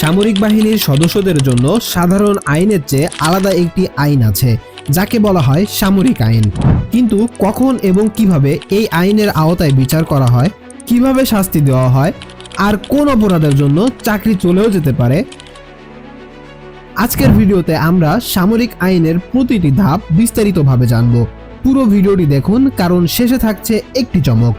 সামরিক বাহিনীর সদস্যদের জন্য সাধারণ আইনের চেয়ে আলাদা একটি আইন আছে, যাকে বলা হয় সামরিক আইন। কিন্তু কখন এবং কীভাবে এই আইনের আওতায় বিচার করা হয়, কীভাবে শাস্তি দেওয়া হয়, আর কোন অপরাধের জন্য চাকরি চলেও যেতে পারে, আজকের ভিডিওতে আমরা সামরিক আইনের প্রতিটি ধাপ বিস্তারিতভাবে জানব। পুরো ভিডিওটি দেখুন, কারণ শেষে থাকছে একটি চমক।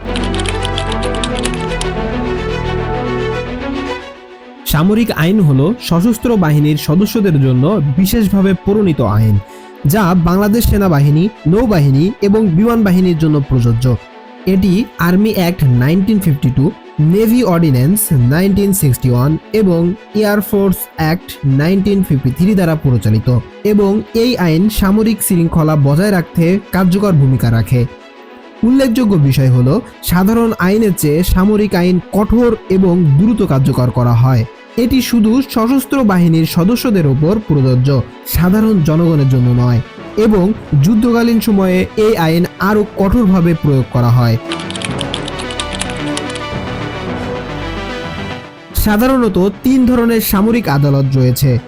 সামরিক আইন হলো সশস্ত্র বাহিনীর সদস্যদের জন্য বিশেষভাবে প্রণীত আইন, যা বাংলাদেশ সেনাবাহিনী, নৌবাহিনী এবং বিমান বাহিনীর জন্য প্রযোজ্য। এটি army act nineteen fifty two, navy ordinance nineteen sixty one এবং air force act nineteen fifty three দ্বারা পরিচালিত এবং এই আইন সামরিক শৃঙ্খলা বজায় রাখতে কার্যকর ভূমিকা রাখে। উল্লেখযোগ্য বিষয় হলো, সাধারণ আইনের চেয়ে সামরিক আইন কঠোর এবং দ্রুত কার্যকর করা হয়। এটি শুধু সশস্ত্র বাহিনীর সদস্যদের ওপর প্রযোজ্য, সাধারণ জনগণের জন্য নয়, এবং যুদ্ধকালীন সময়ে এই আইন আরও কঠোরভাবে প্রয়োগ করা হয়। সাধারণত তিন ধরনের সামরিক আদালত রয়েছে,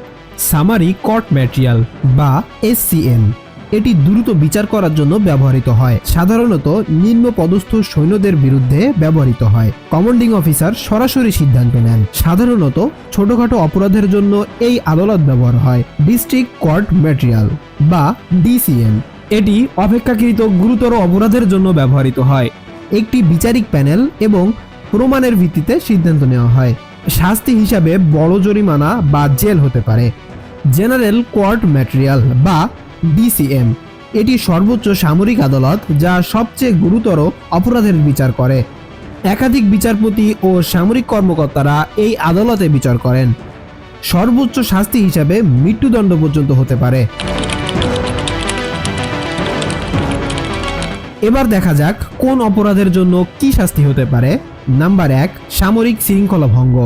সামারি কোর্ট ম্যাটেরিয়াল বা এসসিএম এটি দ্রুত বিচার করার জন্য ব্যবহৃত হয়। সাধারণত নিম্ন পদস্থ সৈন্যদের বিরুদ্ধে ব্যবহৃত হয়। কমান্ডিং অফিসার সরাসরি সিদ্ধান্ত নেন। সাধারণত ছোটখাটো অপরাধের জন্য এই আদালত ব্যবহার হয়। ডিস্ট্রিক্ট কোর্ট ম্যাটেরিয়াল বা ডিসিএম। এটি অপেক্ষাকৃত গুরুতর অপরাধের জন্য ব্যবহৃত হয়। একটি বিচারিক প্যানেল এবং প্রমাণের ভিত্তিতে সিদ্ধান্ত নেওয়া হয়। শাস্তি হিসাবে বড় জরিমানা বা জেল হতে পারে। জেনারেল কোয়ার্ট ম্যাটেরিয়াল বা ডিসিএম এটি সর্বোচ্চ সামরিক আদালত, যা সবচেয়ে গুরুতর অপরাধের বিচার করে। একাধিক বিচারপতি ও সামরিক কর্মকর্তারা এই আদালতে বিচার করেন। সর্বোচ্চ শাস্তি হিসাবে মৃত্যুদণ্ড পর্যন্ত হতে পারে। এবার দেখা যাক কোন অপরাধের জন্য কি শাস্তি হতে পারে। নাম্বার এক, সামরিক শৃঙ্খলা ভঙ্গ।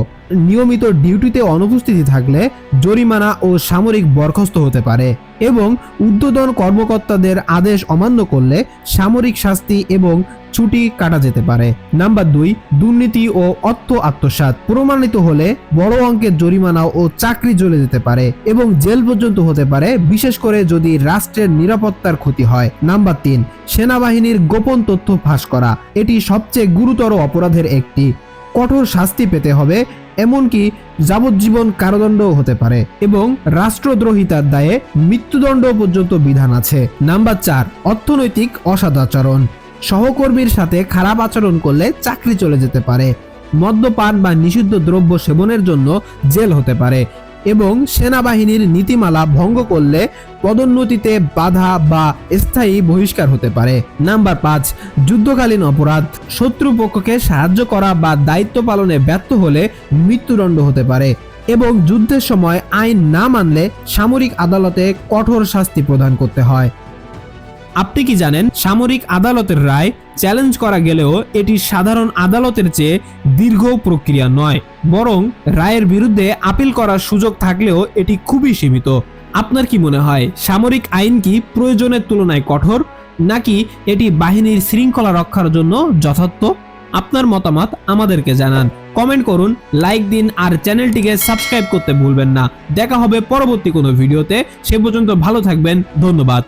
নিয়মিত ডিউটিতে অনুপস্থিতি থাকলে জরিমানা ও সামরিক বরখাস্ত হতে পারে এবং উদ্বোধন কর্মকর্তাদের আদেশ অমান্য করলে সামরিক শাস্তি এবং ছুটি কাটা যেতে পারে। নাম্বার দুই, দুর্নীতি ও অর্থ আত্মসাৎ। প্রমাণিত হলে বড় অঙ্কের জরিমানা ও চাকরি চলে যেতে পারে এবং জেল পর্যন্ত হতে পারে, বিশেষ করে যদি রাষ্ট্রের নিরাপত্তার ক্ষতি হয়। নাম্বার তিন, সেনাবাহিনীর গোপন তথ্য ফাঁস করা। এটি সবচেয়ে গুরুতর অপরাধের একটি। কঠোর শাস্তি পেতে হবে, এমনকি যাবজ্জীবন কারাদণ্ডও হতে পারে এবং রাষ্ট্রদ্রোহিতার দায়ে মৃত্যুদণ্ড পর্যন্ত বিধান আছে। নাম্বার চার, অর্থনৈতিক অসদাচরণ সহকর্মীর সাথে খারাপ আচরণ করলে চাকরি চলে যেতে পারে। মদ্যপান বা নিষিদ্ধ দ্রব্য সেবনের জন্য জেল হতে পারে এবং সেনাবাহিনীর নীতিমালা ভঙ্গ করলে পদোন্নতিতে বাধা বা স্থায়ী বহিষ্কার হতে পারে। নাম্বার পাঁচ, যুদ্ধকালীন অপরাধ। শত্রুপক্ষকে সাহায্য করা বা দায়িত্ব পালনে ব্যর্থ হলে মৃত্যুদণ্ড হতে পারে এবং যুদ্ধের সময় আইন না মানলে সামরিক আদালতে কঠোর শাস্তি প্রদান করতে হয়। আপনি কি জানেন, সামরিক আদালতের রায় চ্যালেঞ্জ করা গেলেও এটি সাধারণ আদালতের চেয়ে দীর্ঘ প্রক্রিয়া নয়, বরং রায়ের বিরুদ্ধে আপিল করার সুযোগ থাকলেও এটি খুবই সীমিত। আপনার কি মনে হয়, সামরিক আইন কি প্রয়োজনের তুলনায় কঠোর, নাকি এটি বাহিনীর শৃঙ্খলা রক্ষার জন্য যথার্থ? আপনার মতামত আমাদেরকে জানান। কমেন্ট করুন, লাইক দিন, আর চ্যানেলটিকে সাবস্ক্রাইব করতে ভুলবেন না। দেখা হবে পরবর্তী কোনো ভিডিওতে। সে পর্যন্ত ভালো থাকবেন, ধন্যবাদ।